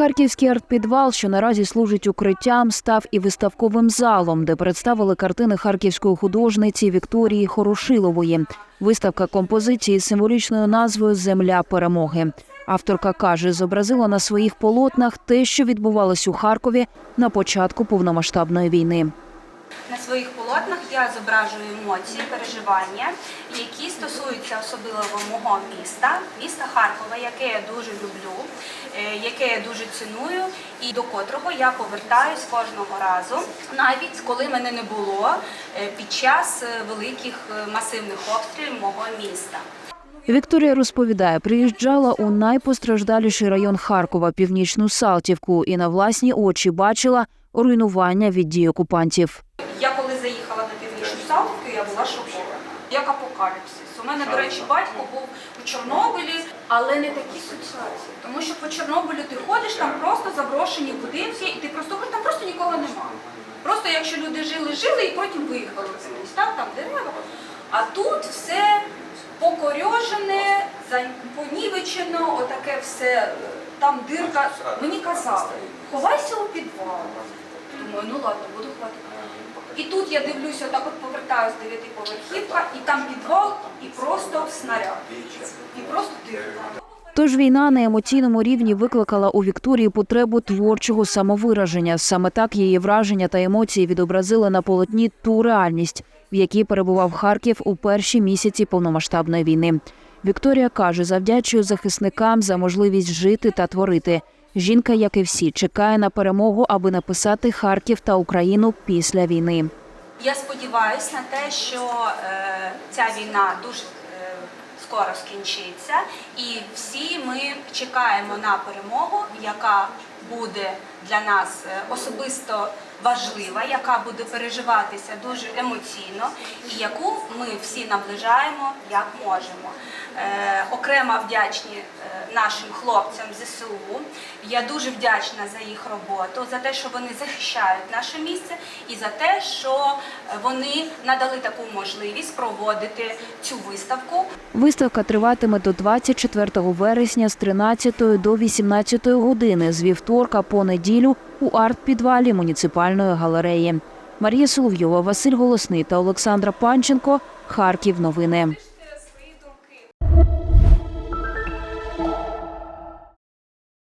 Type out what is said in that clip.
Харківський артпідвал, що наразі служить укриттям, став і виставковим залом, де представили картини харківської художниці Вікторії Хорошилової. Виставка композиції з символічною назвою Земля перемоги. Авторка каже, зобразила на своїх полотнах те, що відбувалось у Харкові на початку повномасштабної війни. На своїх полотнах я зображую емоції, переживання, які стосуються особливо мого міста, міста Харкова, яке я дуже люблю, е, яке я дуже ціную, і до котрого я повертаюсь кожного разу, навіть коли мене не було е, під час е, великих масивних обстрілів мого міста. Вікторія розповідає, приїжджала у найпостраждаліший район Харкова, північну Салтівку, і на власні очі бачила руйнування від дій окупантів. На північну Салтівку, я була шокована. Як апокаліпсис. У мене, до речі, батько був у Чорнобилі, але не такі асоціації. Тому що по Чорнобилю ти ходиш, там просто заброшені будинки, і ти просто ходиш, там просто нікого немає. Просто якщо люди жили, жили і потім виїхали в це міста, там дерева. А тут все покорьожене, понівечено, отаке все, там дирка. Мені казали, ховайся у підвал. Думаю, ну ладно, буду ховати. І тут я дивлюся, так от повертаюсь дев'ятиповерхівка, і там підвал, і просто снаряд. І просто дирка. Тож війна на емоційному рівні викликала у Вікторії потребу творчого самовираження. Саме так її враження та емоції відобразили на полотні ту реальність, в якій перебував Харків у перші місяці повномасштабної війни. Вікторія каже, завдячує захисникам за можливість жити та творити. Жінка, як і всі, чекає на перемогу, аби написати Харків та Україну після війни. Я сподіваюся на те, що е, ця війна дуже е, скоро скінчиться, і всі ми чекаємо на перемогу, яка буде для нас е, особисто важлива, яка буде переживатися дуже емоційно, і яку ми всі наближаємо як можемо. Е, окремо вдячні е, нашим хлопцям ЗСУ. Я дуже вдячна за їх роботу, за те, що вони захищають наше місце, і за те, що е, вони надали таку можливість проводити цю виставку. Виставка триватиме до 24 вересня з 13 до 18 години з вівторка по неділю у арт-підвалі муніципальної галереї. Марія Соловйова, Василь Голосний та Олександра Панченко. Харків. Новини.